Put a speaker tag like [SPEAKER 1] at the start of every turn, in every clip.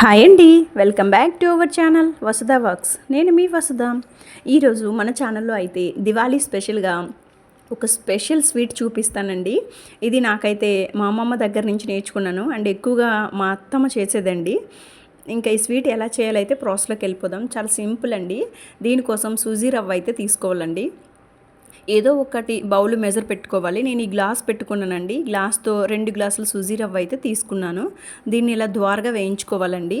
[SPEAKER 1] Hi అండి. Welcome back to our channel Vasudha works. నేను మీ వసుధ. ఈరోజు మన ఛానల్లో అయితే దివాళీ స్పెషల్గా ఒక స్పెషల్ స్వీట్ చూపిస్తానండి. ఇది నాకైతే మా అమ్మమ్మ దగ్గర నుంచి నేర్చుకున్నాను. అండ్ ఎక్కువగా మా అత్తమ్మ చేసేదండి. ఇంకా ఈ స్వీట్ ఎలా చేయాలైతే ప్రాసెస్లోకి వెళ్ళిపోదాం. చాలా సింపుల్ అండి. దీనికోసం సూజీ రవ్వ అయితే తీసుకోవాలండి. ఏదో ఒకటి బౌల్ మెజర్ పెట్టుకోవాలి. నేను ఈ గ్లాస్ పెట్టుకున్నానండి. గ్లాస్తో రెండు గ్లాసులు సుజీ రవ్వ అయితే తీసుకున్నాను. దీన్ని ఇలా ద్వారగా వేయించుకోవాలండి.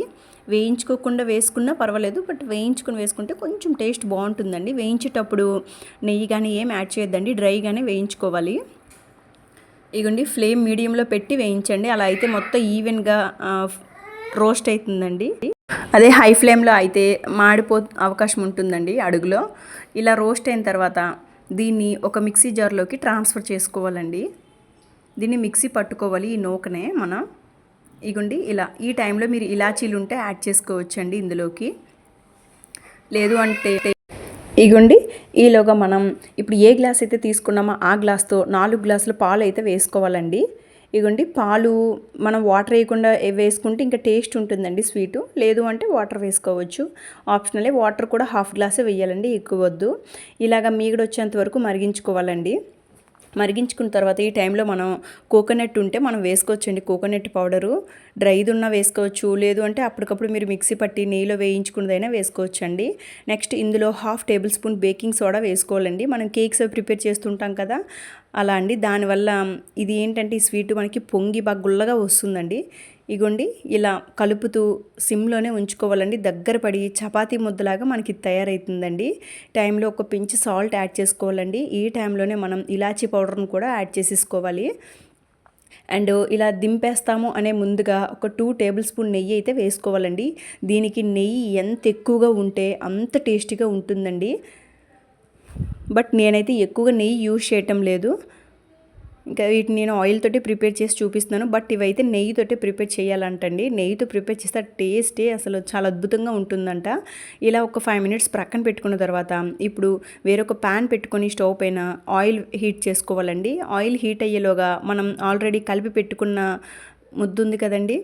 [SPEAKER 1] వేయించుకోకుండా వేసుకున్నా పర్వాలేదు. బట్ వేయించుకుని వేసుకుంటే కొంచెం టేస్ట్ బాగుంటుందండి. వేయించేటప్పుడు నెయ్యి కానీ ఏం యాడ్ చేయొద్దండి. డ్రైగానే వేయించుకోవాలి. ఇగోండి ఫ్లేమ్ మీడియంలో పెట్టి వేయించండి. అలా అయితే మొత్తం ఈవెన్గా రోస్ట్ అవుతుందండి అదే హై ఫ్లేమ్లో అయితే మాడిపో అవకాశం ఉంటుందండి అడుగులో. ఇలా రోస్ట్ అయిన తర్వాత దీన్ని ఒక మిక్సీ జార్లోకి ట్రాన్స్ఫర్ చేసుకోవాలండి. దీన్ని మిక్సీ పట్టుకోవాలి ఈ నూకనే మనం. ఇగుండి ఇలా ఈ టైంలో మీరు ఇలాచీలు ఉంటే యాడ్ చేసుకోవచ్చండి ఇందులోకి. లేదు అంటే ఇగుండి ఈలోగా మనం ఇప్పుడు ఏ గ్లాస్ అయితే తీసుకున్నామో ఆ గ్లాస్తో నాలుగు గ్లాసులు పాలు అయితే వేసుకోవాలండి. ఇగోండి పాలు మనం వాటర్ వేయకుండా వేసుకుంటే ఇంకా టేస్ట్ ఉంటుందండి స్వీటు. లేదు అంటే వాటర్ వేసుకోవచ్చు. ఆప్షనలే వాటర్ కూడా హాఫ్ గ్లాసే వేయాలండి ఎక్కువ వద్దు. ఇలాగ మీగడ వచ్చేంత వరకు మరిగించుకోవాలండి. మరిగించుకున్న తర్వాత ఈ టైంలో మనం కోకోనట్ ఉంటే మనం వేసుకోవచ్చండి. కోకోనట్ పౌడరు డ్రైది ఉన్నా వేసుకోవచ్చు. లేదు అంటే అప్పటికప్పుడు మీరు మిక్సీ పట్టి నెయ్యిలో వేయించుకున్నదైనా వేసుకోవచ్చండి. నెక్స్ట్ ఇందులో half tablespoon baking soda వేసుకోవాలండి. మనం కేక్స్ ప్రిపేర్ చేస్తుంటాం కదా అలా అండి. దానివల్ల ఇది ఏంటంటే ఈ స్వీట్ మనకి పొంగి బాగా గుల్లగా వస్తుందండి. ఇగోండి ఇలా కలుపుతూ సిమ్లోనే ఉంచుకోవాలండి. దగ్గర పడి చపాతీ ముద్దలాగా మనకి తయారవుతుందండి టైంలో ఒక పించ్ సాల్ట్ యాడ్ చేసుకోవాలండి. ఈ టైంలోనే మనం ఇలాచీ పౌడర్ను కూడా యాడ్ చేసేసుకోవాలి. అండ్ ఇలా దింపేస్తాము అనే ముందుగా ఒక టూ టేబుల్ స్పూన్ నెయ్యి అయితే వేసుకోవాలండి. దీనికి నెయ్యి ఎంత ఎక్కువగా ఉంటే అంత టేస్టీగా ఉంటుందండి. బట్ నేనైతే ఎక్కువగా నెయ్యి యూజ్ చేయటం లేదు. ఇంకా వీటిని నేను ఆయిల్ తోటి ప్రిపేర్ చేసి చూపిస్తున్నాను బట్ ఇవైతే నెయ్యితోటి ప్రిపేర్ చేయాలంటండి. నెయ్యితో ప్రిపేర్ చేస్తే టేస్టే అసలు చాలా అద్భుతంగా ఉంటుందంట. ఇలా ఒక ఫైవ్ మినిట్స్ ప్రక్కన పెట్టుకున్న తర్వాత ఇప్పుడు వేరొక ప్యాన్ పెట్టుకొని స్టవ్ పైన ఆయిల్ హీట్ చేసుకోవాలండి. ఆయిల్ హీట్ అయ్యేలోగా మనం ఆల్రెడీ కలిపి పెట్టుకున్న ముద్దు ఉంది కదండి?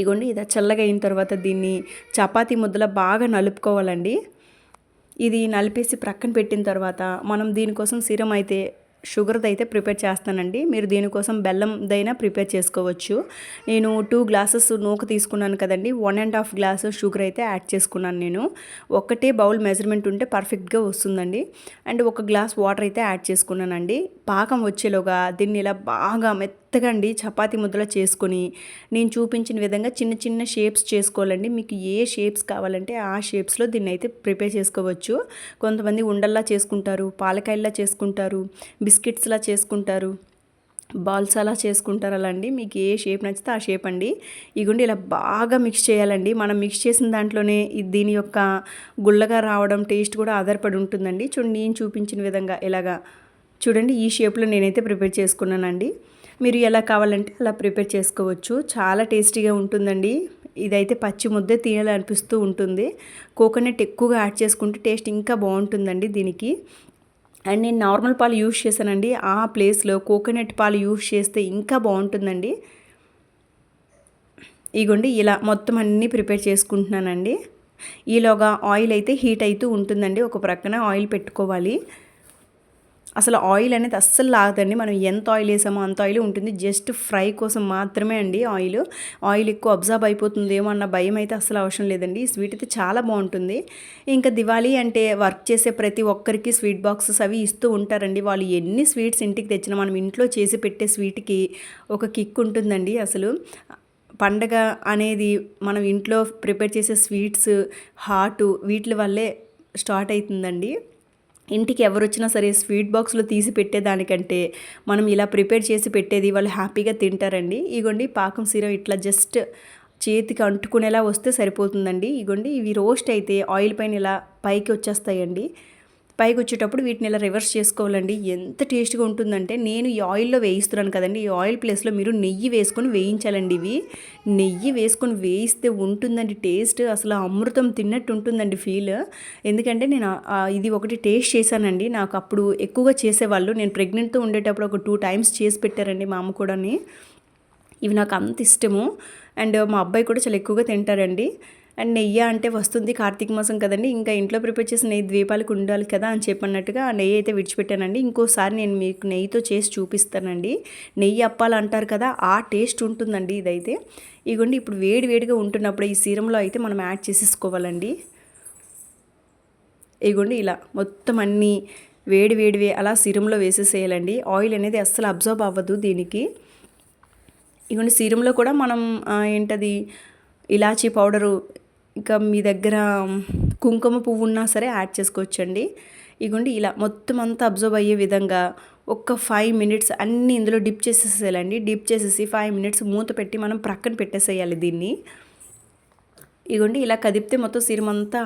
[SPEAKER 1] ఇగోండి ఇది చల్లగా అయిన తర్వాత దీన్ని చపాతీ ముద్దలా బాగా నలుపుకోవాలండి. ఇది నలిపేసి ప్రక్కన పెట్టిన తర్వాత మనం దీనికోసం సిరం అయితే షుగర్ది అయితే ప్రిపేర్ చేస్తానండి. మీరు దీనికోసం బెల్లందైనా ప్రిపేర్ చేసుకోవచ్చు. నేను టూ గ్లాసెస్ నూక తీసుకున్నాను కదండి. One and half glass sugar అయితే యాడ్ చేసుకున్నాను నేను. ఒకటే బౌల్ మెజర్మెంట్ ఉంటే పర్ఫెక్ట్గా వస్తుందండి. అండ్ ఒక గ్లాస్ వాటర్ అయితే యాడ్ చేసుకున్నానండి. పాకం వచ్చేలోగా దీన్ని ఇలా బాగా మెత్తగా అండి చపాతీ ముద్దలా చేసుకొని నేను చూపించిన విధంగా చిన్న చిన్న షేప్స్ చేసుకోవాలండి. మీకు ఏ షేప్స్ కావాలంటే ఆ షేప్స్లో దీన్ని అయితే ప్రిపేర్ చేసుకోవచ్చు. కొంతమంది ఉండల్లా చేసుకుంటారు పాలకాయల్లా చేసుకుంటారు బిస్కెట్స్లా చేసుకుంటారు బాల్స్ అలా చేసుకుంటారు అలా అండి. మీకు ఏ షేప్ నచ్చితే ఆ షేప్ అండి. ఇగుండి ఇలా బాగా మిక్స్ చేయాలండి. మనం మిక్స్ చేసిన దాంట్లోనే దీని యొక్క గుల్లగా రావడం టేస్ట్ కూడా ఆధారపడి ఉంటుందండి. చూడండి నేను చూపించిన విధంగా ఇలాగా. చూడండి ఈ షేప్లో నేనైతే ప్రిపేర్ చేసుకున్నానండి. మీరు ఎలా కావాలంటే అలా ప్రిపేర్ చేసుకోవచ్చు. చాలా టేస్టీగా ఉంటుందండి. ఇదైతే పచ్చి ముద్దే తినాలనిపిస్తూ ఉంటుంది. కోకోనట్ ఎక్కువగా యాడ్ చేసుకుంటే టేస్ట్ ఇంకా బాగుంటుందండి దీనికి. అండ్ నేను నార్మల్ పాలు యూస్ చేశానండి. ఆ ప్లేస్లో కోకోనట్ పాలు యూస్ చేస్తే ఇంకా బాగుంటుందండి. ఇగోండి ఇలా మొత్తం అన్నీ ప్రిపేర్ చేసుకుంటున్నానండి. ఈలోగా ఆయిల్ అయితే హీట్ అవుతూ ఉంటుందండి. ఒక ప్రక్కన ఆయిల్ పెట్టుకోవాలి. అసలు ఆయిల్ అనేది అస్సలు లాగదండి. మనం ఎంత ఆయిల్ వేసామో అంత ఆయిల్ ఉంటుంది. జస్ట్ ఫ్రై కోసం మాత్రమే అండి ఆయిల్. ఆయిల్ ఎక్కువ అబ్జర్వ్ అయిపోతుందేమో అన్న భయం అయితే అస్సలు అవసరం లేదండి. ఈ స్వీట్ అయితే చాలా బాగుంటుంది. ఇంకా దివాళీ అంటే వర్క్ చేసే ప్రతి ఒక్కరికి స్వీట్ బాక్సెస్ అవి ఇస్తూ ఉంటారండి. వాళ్ళు ఎన్ని స్వీట్స్ ఇంటికి తెచ్చినా మనం ఇంట్లో చేసి పెట్టే స్వీట్కి ఒక కిక్ ఉంటుందండి అసలు. పండగ అనేది మనం ఇంట్లో ప్రిపేర్ చేసే స్వీట్స్ హాటు వీటి వల్లే స్టార్ట్ అవుతుందండి. ఇంటికి ఎవరు వచ్చినా సరే స్వీట్ బాక్స్లో తీసి పెట్టేదానికంటే మనం ఇలా ప్రిపేర్ చేసి పెట్టేది వాళ్ళు హ్యాపీగా తింటారండి. ఇగోండి పాకం సీరం ఇట్లా జస్ట్ చేతికి అంటుకునేలా వస్తే సరిపోతుందండి. ఇగోండి ఇవి రోస్ట్ అయితే ఆయిల్ పైన ఇలా పైకి వచ్చేస్తాయండి. పైకి వచ్చేటప్పుడు వీటిని ఇలా రివర్స్ చేసుకోవాలండి. ఎంత టేస్ట్గా ఉంటుందంటే నేను ఈ ఆయిల్లో వేయిస్తున్నాను కదండి. ఈ ఆయిల్ ప్లేస్లో మీరు నెయ్యి వేసుకొని వేయించాలండి ఇవి. నెయ్యి వేసుకొని వేయిస్తే ఉంటుందండి టేస్ట్. అసలు అమృతం తిన్నట్టు ఉంటుందండి ఫీల్. ఎందుకంటే నేను ఇది ఒకటి టేస్ట్ చేశానండి. నాకు అప్పుడు ఎక్కువగా చేసేవాళ్ళు. నేను ప్రెగ్నెంట్తో ఉండేటప్పుడు ఒక టూ టైమ్స్ చేసి పెట్టారండి మా అమ్మ కూడాని. ఇవి నాకు అంత ఇష్టము. అండ్ మా అబ్బాయి కూడా చాలా ఎక్కువగా తింటారండి. అండ్ నెయ్యి అంటే వస్తుంది కార్తీక మాసం కదండి ఇంకా ఇంట్లో ప్రిపేర్ చేసిన నెయ్యి ద్వీపాలకు ఉండాలి కదా అని చెప్పన్నట్టుగా ఆ నెయ్యి అయితే విడిచిపెట్టానండి. ఇంకోసారి నేను మీకు నెయ్యితో చేసి చూపిస్తానండి. నెయ్యి అప్పాలు అంటారు కదా ఆ టేస్ట్ ఉంటుందండి ఇదైతే. ఇగోండి ఇప్పుడు వేడి వేడిగా ఉంటున్నప్పుడు ఈ సీరంలో అయితే మనం యాడ్ చేసేసుకోవాలండి. ఇగోండి ఇలా మొత్తం అన్నీ వేడి వేడివే అలా సిరంలో వేసేసేయాలండి. ఆయిల్ అనేది అస్సలు అబ్జర్వ్ అవ్వదు దీనికి. ఇవన్నీ సీరంలో కూడా మనం ఏంటది ఇలాచీ పౌడరు ఇంకా మీ దగ్గర కుంకుమ పువ్వు ఉన్నా సరే యాడ్ చేసుకోవచ్చండి. ఇగోండి ఇలా మొత్తం అంతా అబ్జర్వ్ అయ్యే విధంగా ఒక్క ఫైవ్ మినిట్స్ అన్నీ ఇందులో డిప్ చేసేసేయాలండి. డిప్ చేసేసి ఫైవ్ మినిట్స్ మూత పెట్టి మనం ప్రక్కన పెట్టేసేయాలి దీన్ని. ఇగోండి ఇలా కదిపితే మొత్తం సిరమంతా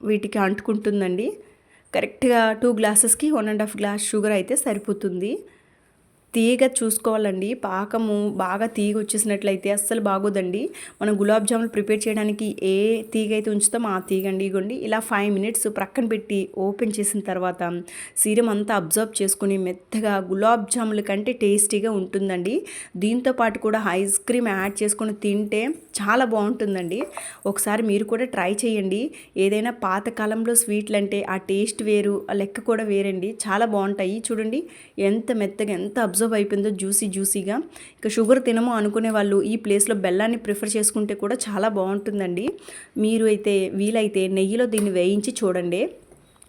[SPEAKER 1] వీటికి అంటుకుంటుందండి. కరెక్ట్గా two గ్లాసెస్కి one and half glass sugar అయితే సరిపోతుంది. తీగ చూసుకోవాలండి. పాకము బాగా తీగ వచ్చేసినట్లయితే అస్సలు బాగోదండి. మనం గులాబ్ జాములు ప్రిపేర్ చేయడానికి ఏ తీగ అయితే ఉంచుతామో ఆ తీగ అండి ఇగోండి. ఇలా ఫైవ్ మినిట్స్ ప్రక్కన పెట్టి ఓపెన్ చేసిన తర్వాత సీరం అంతా అబ్జర్వ్ చేసుకుని మెత్తగా గులాబ్ జాముల కంటే టేస్టీగా ఉంటుందండి. దీంతో పాటు కూడా ఐస్ క్రీమ్ యాడ్ చేసుకొని తింటే చాలా బాగుంటుందండి. ఒకసారి మీరు కూడా ట్రై చేయండి. ఏదైనా పాతకాలంలో స్వీట్లు అంటే ఆ టేస్ట్ వేరు ఆ లెక్క కూడా వేరండి. చాలా బాగుంటాయి. చూడండి ఎంత మెత్తగా ఎంత అబ్జర్వ్ అయిపోయిందో జ్యూసీ జ్యూసీగా ఇక షుగర్ తినము అనుకునే వాళ్ళు ఈ ప్లేస్లో బెల్లాన్ని ప్రిఫర్ చేసుకుంటే కూడా చాలా బాగుంటుందండి. మీరు అయితే వీలైతే నెయ్యిలో దీన్ని వేయించి చూడండి.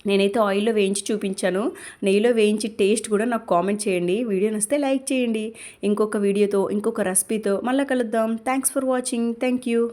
[SPEAKER 1] నేనైతే ఆయిల్లో వేయించి చూపించాను. నెయ్యిలో వేయించి టేస్ట్ కూడా నాకు కామెంట్ చేయండి. వీడియో నస్తే లైక్ చేయండి. ఇంకొక వీడియోతో ఇంకొక రెసిపీతో మళ్ళీ కలుద్దాం. Thanks for watching thank you